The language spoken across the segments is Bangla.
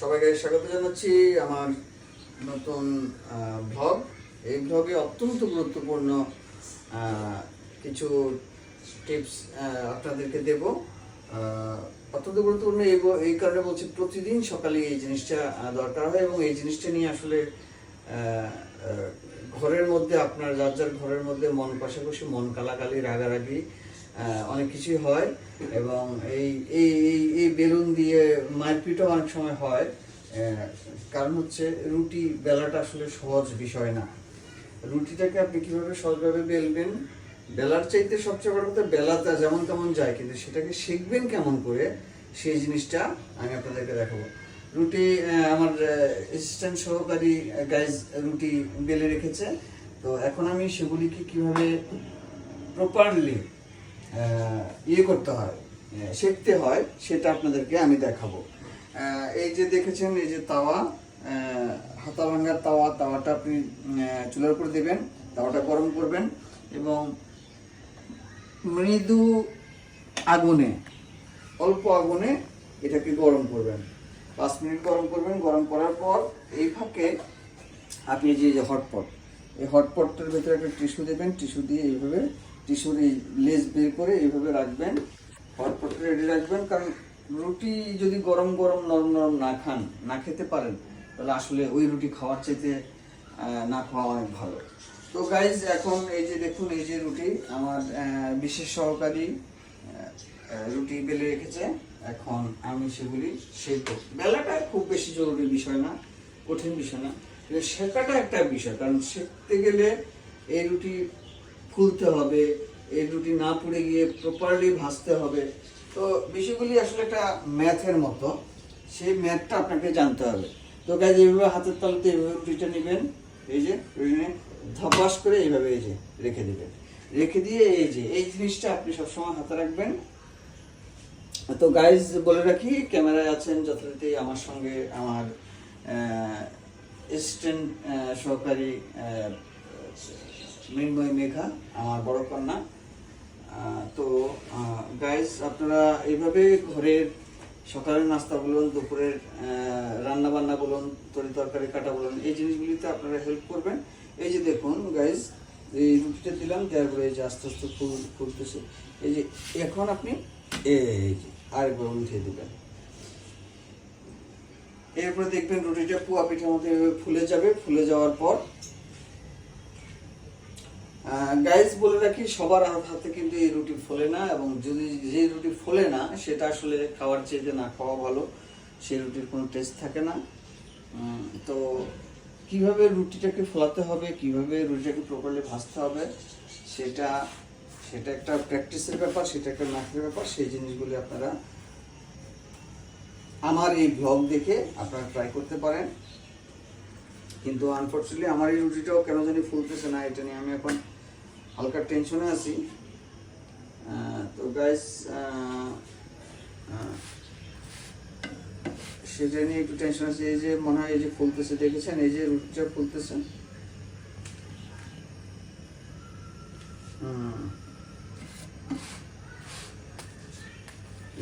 সবাইকে স্বাগত জানাচ্ছি আমার নতুন ব্লগ এই ব্লগে অত্যন্ত গুরুত্বপূর্ণ কিছু টিপস আপনাদেরকে দেব। অত্যন্ত গুরুত্বপূর্ণ এই কারণে বলছি প্রতিদিন সকালে এই জিনিসটা দরকার হয় এবং এই জিনিসটা নিয়ে আসলে ঘরের মধ্যে আপনার, যার যার ঘরের মধ্যে মন পাশাপাশি মন কালাকালি, রাগারাগি অনেক কিছুই হয় এবং এই এই এই বেলুন দিয়ে মারপিটও অনেক সময় হয়। কারণ হচ্ছে রুটি বেলাটা আসলে সহজ বিষয় না। রুটিটাকে আপনি কীভাবে সহজভাবে বেলবেন? বেলার চাইতে সবচেয়ে বড় কথা বেলাটা যেমন তেমন যায়, কিন্তু সেটাকে শিখবেন কেমন করে সেই জিনিসটা আমি আপনাদেরকে দেখাবো। রুটি আমার অ্যাসিস্ট্যান্ট সহকারী গাইজ রুটি বেলে রেখেছে। তো এখন আমি সেগুলিকে কীভাবে প্রপারলি ইয়ে করতে হয় শিখতে হয়, সেটা আপনাদেরকে আমি দেখাবো। এই যে দেখেছেন, এই যে তাওয়া হাতা ভাঙ্গার তাওয়া, তাওয়াটা আপনি চুলার উপর দেবেন, তাওয়াটা গরম করবেন এবং মৃদু আগুনে, অল্প আগুনে এটাকে গরম করবেন। পাঁচ মিনিট গরম করবেন, গরম করার পর এই ফাঁকে আপনি যে হটপট, এই হটপটটার ভেতরে একটা টিস্যু দেবেন, টিস্যু দিয়ে এইভাবে টিস্যুর এই লেজ বের করে এইভাবে রাখবেন হটপটটা রেডি রাখবেন, কারণ রুটি যদি গরম গরম নরম নরম না খান, না খেতে পারেন, তাহলে আসলে ওই রুটি খাওয়ার চাইতে না খাওয়া অনেক ভালো। তো গাইজ এখন এই যে দেখুন, এই যে রুটি আমার বিশেষ সহকারী রুটি বেলে রেখেছে। এখন আমি সেগুলি সেদ্ধ বেলাটা খুব বেশি জরুরি বিষয় না, কঠিন বিষয় না। শেখাটা একটা বিষয়, কারণ শিখতে গেলে এই রুটি ফুলতে হবে, এই রুটি না পুড়ে গিয়ে প্রপারলি ভাজতে হবে। তো বিষয়গুলি আসলে একটা ম্যাথের মতো। সেই ম্যাথটা আপনাকে জানতে হবে। তো গাছ এইভাবে হাতের তালুতে এইভাবে রুটিটা নেবেন, এই যে ধপাস করে এইভাবে এই যে রেখে দেবেন। রেখে দিয়ে এই যে, এই জিনিসটা আপনি সবসময় হাতে রাখবেন। তো গাইজ বলে রাখি, ক্যামেরায় আছেন যথারীতি আমার সঙ্গে আমার অ্যাসিস্ট্যান্ট সহকারী মৃন্ময় মেঘা, আমার বড় কন্যা। তো গাইজ আপনারা এইভাবে ঘরের সকালের নাস্তা বলুন, দুপুরের রান্না বান্না বলুন, তরি তরকারি কাটা বলুন, এই জিনিসগুলিতে আপনারা হেল্প করবেন। এই যে দেখুন গাইজ এই রুটিটা দিলাম, দেওয়ার পরে এই যে আস্তে আস্তে ফুল ফুলতেছে। এই যে, এখন আপনি এই যে আরেকবার উল্টে দিবেন। এরপরে দেখবেন রুটিটা পুয়া পিঠার মতো ফুলে যাবে। ফুলে যাওয়ার পর গাইজ বলে রাখি, সবার হাত কিন্তু এই রুটি ফোলে না এবং যদি যে রুটি ফোলে না, সেটা আসলে খাওয়ার চেয়ে না খাওয়া ভালো, সেই রুটির কোনো টেস্ট থাকে না। তো কীভাবে রুটিটাকে ফোলাতে হবে, কীভাবে রুটিটাকে প্রপারলি ভাজতে হবে, সেটা সেটা একটা প্র্যাকটিসের ব্যাপার, সেটা একটা নাকের ব্যাপার, সেই জিনিসগুলি আপনারা আমার এই ব্লগ দেখে আপনারা ট্রাই করতে পারেন। কিন্তু আনফর্চুনেটলি আমার এই রুটিটাও কেন জানি ফুলতেছে না, এটা নিয়ে আমি এখন হালকা টেনশনে আছি। তো গাইস সেটা নিয়ে একটু টেনশন আছে। এই যে মনে হয় এই যে ফুলতেছে দেখেছেন? এই যে রুটিটা ফুলতেছে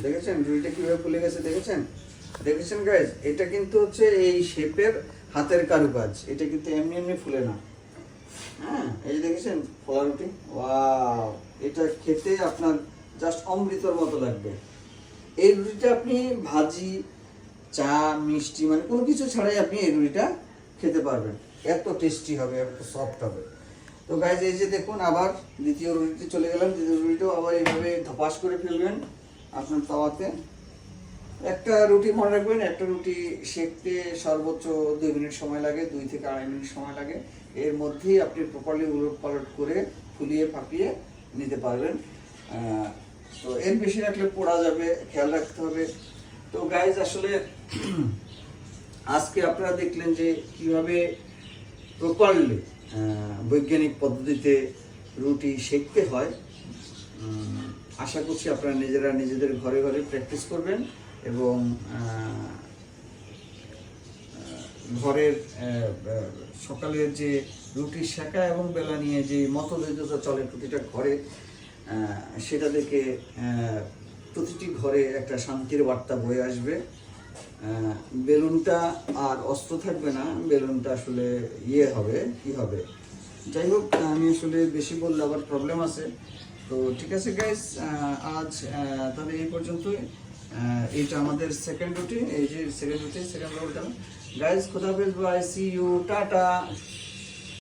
দেখেছেন? রুটিটা কীভাবে ফুলে গেছে, দেখেছেন? দেখেছেন গাইজ এটা কিন্তু হচ্ছে এই শেপের হাতের কারুকাজ। এটা কিন্তু এমনি এমনি ফুলে না। হ্যাঁ এই দেখেছেন ফোলা রুটি ওয়াও এটা খেতে আপনার জাস্ট অমৃতর মতো লাগবে। এই রুটিটা আপনি ভাজি, চা, মিষ্টি মানে কোনো কিছু ছাড়াই আপনি এই রুটিটা খেতে পারবেন। এত টেস্টি হবে, এত সফট হবে। তো গাইজ এই যে দেখুন, আবার দ্বিতীয় রুটিতে চলে গেলাম। দ্বিতীয় রুটিটাও আবার এইভাবে ধপাস করে ফেলবেন আপনার তাওয়াতে। একটা রুটি মনে রাখবেন, একটা রুটি সেকতে সর্বোচ্চ দুই মিনিট সময় লাগে, দুই থেকে আড়াই মিনিট সময় লাগে। এর মধ্যেই আপনি প্রপারলি উলট পালট করে ফুলিয়ে ফাঁপিয়ে নিতে পারবেন। তো এর বেশি রাখলে পোড়া যাবে, খেয়াল রাখতে হবে। তো গাইজ আসলে আজকে আপনারা দেখলেন যে কীভাবে প্রপারলি বৈজ্ঞানিক পদ্ধতিতে রুটি সেকতে হয়। আশা করছি আপনারা নিজেরা নিজেদের ঘরে ঘরে প্র্যাকটিস করবেন এবং ঘরের সকালের যে রুটি শেখা এবং বেলা নিয়ে যে মতদ্বৈততা চলে প্রতিটা ঘরে সেটা থেকে প্রতিটি ঘরে একটা শান্তির বার্তা বয়ে আসবে। বেলুনটা আর অস্ত্র থাকবে না, বেলুনটা আসলে ইয়ে হবে, কি হবে? যাই হোক, আমি আসলে বেশি বললে আবার প্রবলেম আছে। তো ঠিক আছে গাইস আজ তাহলে এই পর্যন্তই। এইটা আমাদের সেকেন্ড রুটিন এই যে second routine second routine guys khuda bye see you. Tata.